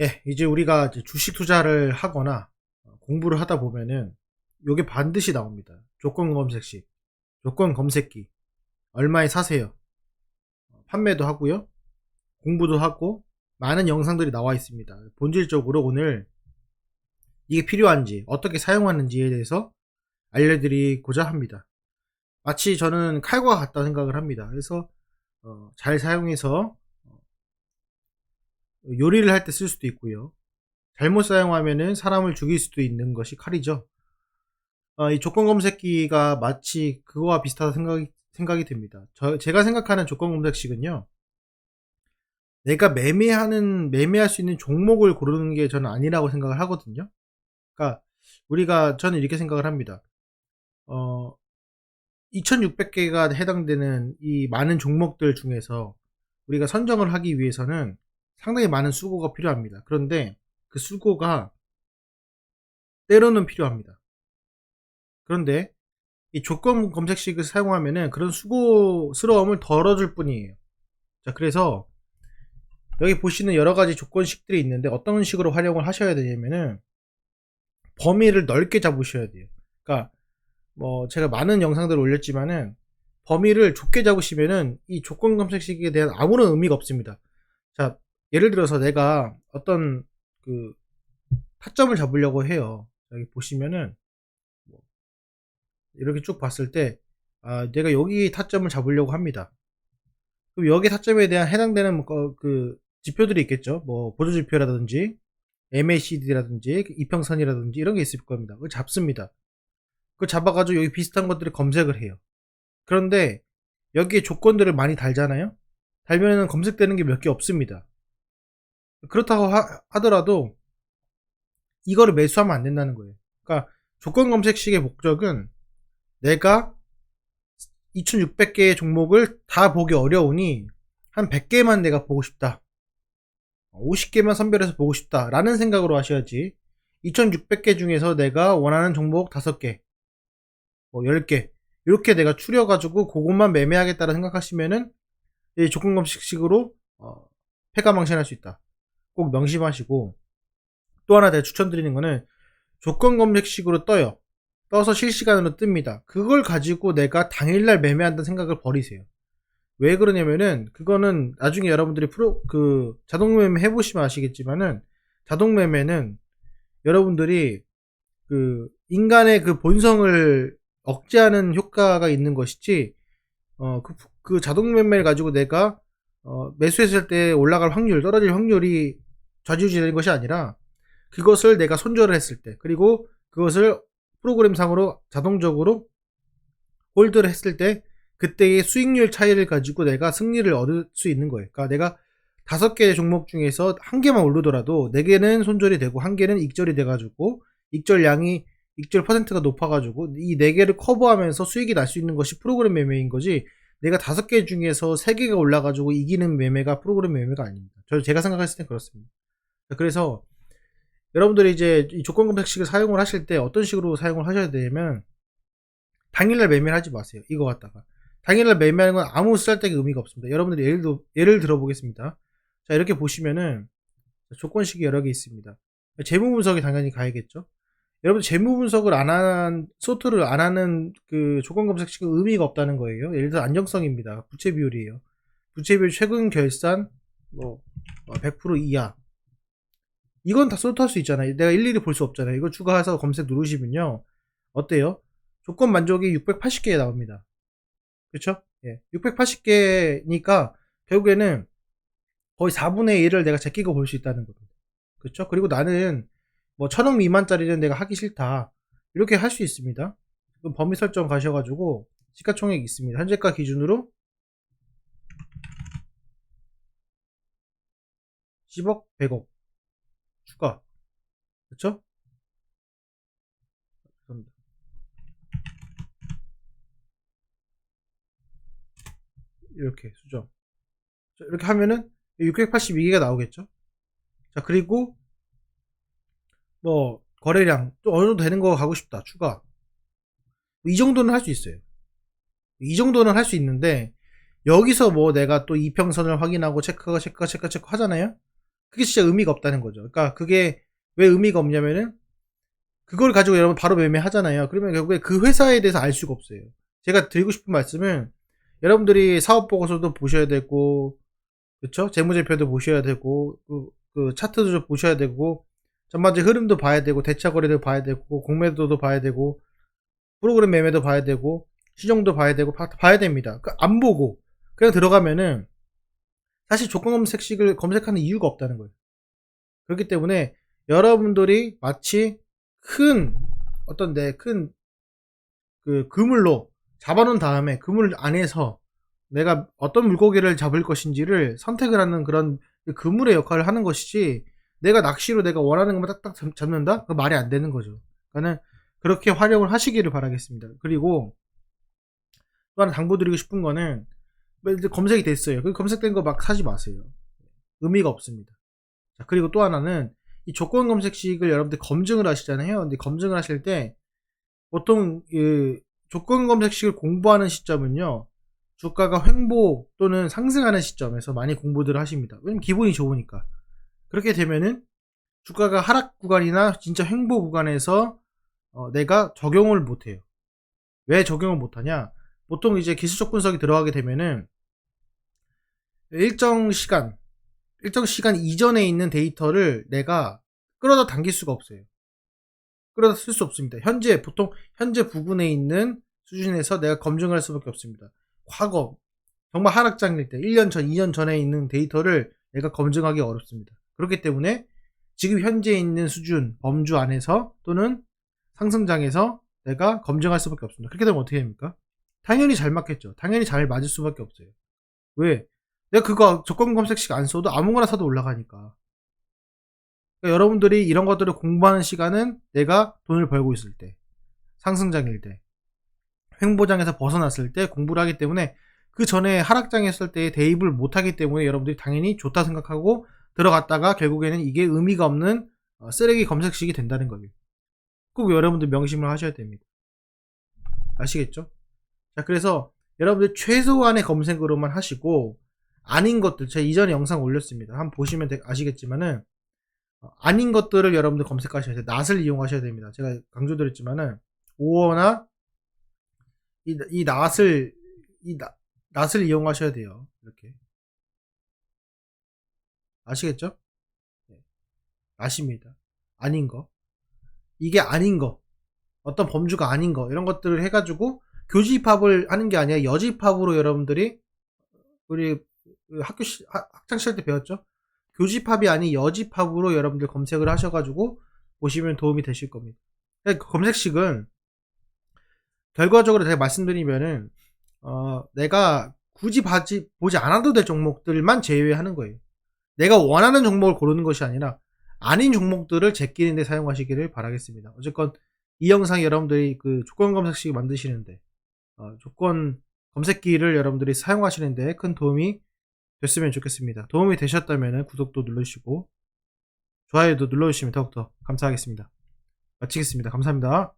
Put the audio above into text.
예, 이제 우리가 이제 주식 투자를 하거나 공부를 하다 보면은 요게 반드시 나옵니다. 조건 검색식, 조건 검색기, 얼마에 사세요. 판매도 하고요. 공부도 하고 많은 영상들이 나와 있습니다. 본질적으로 오늘 이게 필요한지 어떻게 사용하는지에 대해서 알려드리고자 합니다. 마치 저는 칼과 같다 생각을 합니다. 그래서 어, 잘 사용해서 요리를 할 때 쓸 수도 있고요. 잘못 사용하면은 사람을 죽일 수도 있는 것이 칼이죠. 어, 이 조건 검색기가 마치 그거와 비슷하다 생각이, 생각이 듭니다. 저, 제가 생각하는 조건 검색식은요. 내가 매매하는, 매매할 수 있는 종목을 고르는 게 저는 아니라고 생각을 하거든요. 그러니까, 우리가, 저는 이렇게 생각을 합니다. 어, 2600개가 해당되는 이 많은 종목들 중에서 우리가 선정을 하기 위해서는 상당히 많은 수고가 필요합니다. 그런데 그 수고가 때로는 필요합니다. 그런데 이 조건 검색식을 사용하면은 그런 수고스러움을 덜어줄 뿐이에요. 자, 그래서 여기 보시는 여러 가지 조건식들이 있는데 어떤 식으로 활용을 하셔야 되냐면은 범위를 넓게 잡으셔야 돼요. 그러니까 뭐 제가 많은 영상들을 올렸지만은 범위를 좁게 잡으시면은 이 조건 검색식에 대한 아무런 의미가 없습니다. 자, 예를 들어서 내가 어떤 그 타점을 잡으려고 해요. 여기 보시면은 뭐 이렇게 쭉 봤을 때 아, 내가 여기 타점을 잡으려고 합니다. 그럼 여기 타점에 대한 해당되는 뭐그 지표들이 있겠죠. 뭐 보조 지표라든지 MACD라든지 이평선이라든지 이런 게 있을 겁니다. 그걸 잡습니다. 그걸 잡아가지고 여기 비슷한 것들을 검색을 해요. 그런데 여기에 조건들을 많이 달잖아요. 달면은 검색되는 게 몇 개 없습니다. 그렇다고 하, 더라도 이거를 매수하면 안 된다는 거예요. 그러니까 조건 검색식의 목적은 내가 2600개의 종목을 다 보기 어려우니 한 100개만 내가 보고 싶다. 50개만 선별해서 보고 싶다. 라는 생각으로 하셔야지. 2600개 중에서 내가 원하는 종목 5개, 뭐 10개, 이렇게 내가 추려가지고 그것만 매매하겠다고 생각하시면은 이 조건 검색식으로 어, 패가망신할 수 있다. 꼭 명심하시고 또 하나 내가 추천드리는 거는 조건 검색식으로 떠요. 떠서 실시간으로 뜹니다. 그걸 가지고 내가 당일날 매매한다는 생각을 버리세요. 왜 그러냐면은 그거는 나중에 여러분들이 프로 그 자동 매매 해보시면 아시겠지만은 자동 매매는 여러분들이 그 인간의 그 본성을 억제하는 효과가 있는 것이지 어그 그 자동 매매를 가지고 내가 어 매수했을 때 올라갈 확률 떨어질 확률이 좌지우지 되는 것이 아니라 그것을 내가 손절을 했을 때 그리고 그것을 프로그램상으로 자동적으로 홀드를 했을 때 그때의 수익률 차이를 가지고 내가 승리를 얻을 수 있는 거예요. 그러니까 내가 다섯 개의 종목 중에서 한 개만 오르더라도 네 개는 손절이 되고 한 개는 익절이 돼가지고 익절량이 익절 퍼센트가 높아가지고 이 네 개를 커버하면서 수익이 날 수 있는 것이 프로그램 매매인 거지 내가 다섯 개 중에서 세 개가 올라가지고 이기는 매매가 프로그램 매매가 아닙니다. 저 제가 생각했을 땐 그렇습니다. 그래서 여러분들이 이제 이 조건 검색식을 사용을 하실 때 어떤 식으로 사용을 하셔야 되냐면 당일날 매매를 하지 마세요. 이거 갖다가 당일날 매매하는 건 아무 쓸데기 의미가 없습니다. 여러분들이 예를, 들, 예를 들어보겠습니다. 자 이렇게 보시면은 조건식이 여러 개 있습니다. 재무 분석이 당연히 가야겠죠. 여러분 재무 분석을 안 한 소트를 안 하는 그 조건 검색식은 의미가 없다는 거예요. 예를 들어 안정성입니다. 부채 비율이에요. 부채 비율 최근 결산 뭐 100% 이하 이건 다 소트할 수 있잖아요. 내가 일일이 볼 수 없잖아요. 이거 추가해서 검색 누르시면요. 어때요? 조건 만족이 680개 나옵니다. 그렇죠? 예. 680개니까 결국에는 거의 4분의 1을 내가 제끼고 볼 수 있다는 거죠. 그렇죠? 그리고 나는 뭐 천억 미만짜리는 내가 하기 싫다. 이렇게 할 수 있습니다. 그럼 범위 설정 가셔가지고 시가총액 있습니다. 현재가 기준으로 10억, 100억 추가. 그쵸? 이렇게 수정. 자, 이렇게 하면은 682개가 나오겠죠? 자, 그리고 뭐 거래량 또 어느 정도 되는 거 가고 싶다. 추가. 이 정도는 할 수 있어요. 이 정도는 할 수 있는데 여기서 뭐 내가 또 이평선을 확인하고 체크가 체크가 체크 체크 하잖아요. 그게 진짜 의미가 없다는 거죠. 그러니까 그게 왜 의미가 없냐면은 그걸 가지고 여러분 바로 매매하잖아요. 그러면 결국에 그 회사에 대해서 알 수가 없어요. 제가 드리고 싶은 말씀은 여러분들이 사업 보고서도 보셔야 되고 그렇죠? 재무제표도 보셔야 되고 그, 그 차트도 좀 보셔야 되고 전반적 흐름도 봐야 되고 대차 거래도 봐야 되고 공매도도 봐야 되고 프로그램 매매도 봐야 되고 시정도 봐야 되고 봐- 봐야 됩니다. 그 안 보고 그냥 들어가면은 사실 조건 검색식을 검색하는 이유가 없다는 거예요. 그렇기 때문에 여러분들이 마치 큰 어떤 내큰 그 그물로 잡아놓은 다음에 그물 안에서 내가 어떤 물고기를 잡을 것인지를 선택을 하는 그런 그 그물의 역할을 하는 것이지 내가 낚시로 내가 원하는 것만 딱딱 잡- 잡는다? 그 말이 안 되는 거죠. 그러니까는 그렇게 활용을 하시기를 바라겠습니다. 그리고 또 하나 당부드리고 싶은 거는 검색이 됐어요. 그 검색된 거 막 사지 마세요. 의미가 없습니다. 자, 그리고 또 하나는 이 조건 검색식을 여러분들 검증을 하시잖아요. 근데 검증을 하실 때 보통 이 조건 검색식을 공부하는 시점은요. 주가가 횡보 또는 상승하는 시점에서 많이 공부들을 하십니다. 왜냐면 기분이 좋으니까. 그렇게 되면은 주가가 하락 구간이나 진짜 횡보 구간에서 어, 내가 적용을 못해요. 왜 적용을 못하냐? 보통 이제 기술적 분석이 들어가게 되면은 일정 시간, 일정 시간 이전에 있는 데이터를 내가 끌어다 당길 수가 없어요. 끌어다 쓸 수 없습니다. 현재, 보통 현재 부근에 있는 수준에서 내가 검증할 수밖에 없습니다. 과거, 정말 하락장일 때, 1년 전, 2년 전에 있는 데이터를 내가 검증하기 어렵습니다. 그렇기 때문에 지금 현재 있는 수준, 범주 안에서 또는 상승장에서 내가 검증할 수밖에 없습니다. 그렇게 되면 어떻게 됩니까? 당연히 잘 맞겠죠. 당연히 잘 맞을 수밖에 없어요. 왜? 내가 그거 조건 검색식 안 써도 아무거나 사도 올라가니까. 그러니까 여러분들이 이런 것들을 공부하는 시간은 내가 돈을 벌고 있을 때, 상승장일 때, 횡보장에서 벗어났을 때 공부를 하기 때문에 그 전에 하락장했을 때 대입을 못하기 때문에 여러분들이 당연히 좋다 생각하고 들어갔다가 결국에는 이게 의미가 없는 어, 쓰레기 검색식이 된다는 거예요. 꼭 여러분들 명심을 하셔야 됩니다. 아시겠죠? 자, 그래서 여러분들 최소한의 검색으로만 하시고 아닌 것들 제가 이전에 영상 올렸습니다. 한번 보시면 되- 아시겠지만은 어, 아닌 것들을 여러분들 검색하셔야 돼요. 낫을 이용하셔야 됩니다. 제가 강조드렸지만은 오어나 이, 이 낫을 이 나- 낫을 이용하셔야 돼요. 이렇게 아시겠죠? 네. 낫입니다. 아닌 거 이게 아닌 거 어떤 범주가 아닌 거 이런 것들을 해가지고 교집합을 하는 게 아니라 여집합으로 여러분들이 우리 그 학교 시, 학- 학창 시절 때 배웠죠. 교집합이 아닌 여집합으로 여러분들 검색을 하셔가지고 보시면 도움이 되실 겁니다. 그러니까 그 검색식은 결과적으로 제가 말씀드리면은 어, 내가 굳이 바지, 보지 않아도 될 종목들만 제외하는 거예요. 내가 원하는 종목을 고르는 것이 아니라 아닌 종목들을 제끼는 데 사용하시기를 바라겠습니다. 어쨌건 이 영상이 여러분들이 그 조건 검색식 만드시는데 어, 조건 검색기를 여러분들이 사용하시는데 큰 도움이 됐으면 좋겠습니다. 도움이 되셨다면 구독도 눌러주시고 좋아요도 눌러주시면 더욱더 감사하겠습니다. 마치겠습니다. 감사합니다.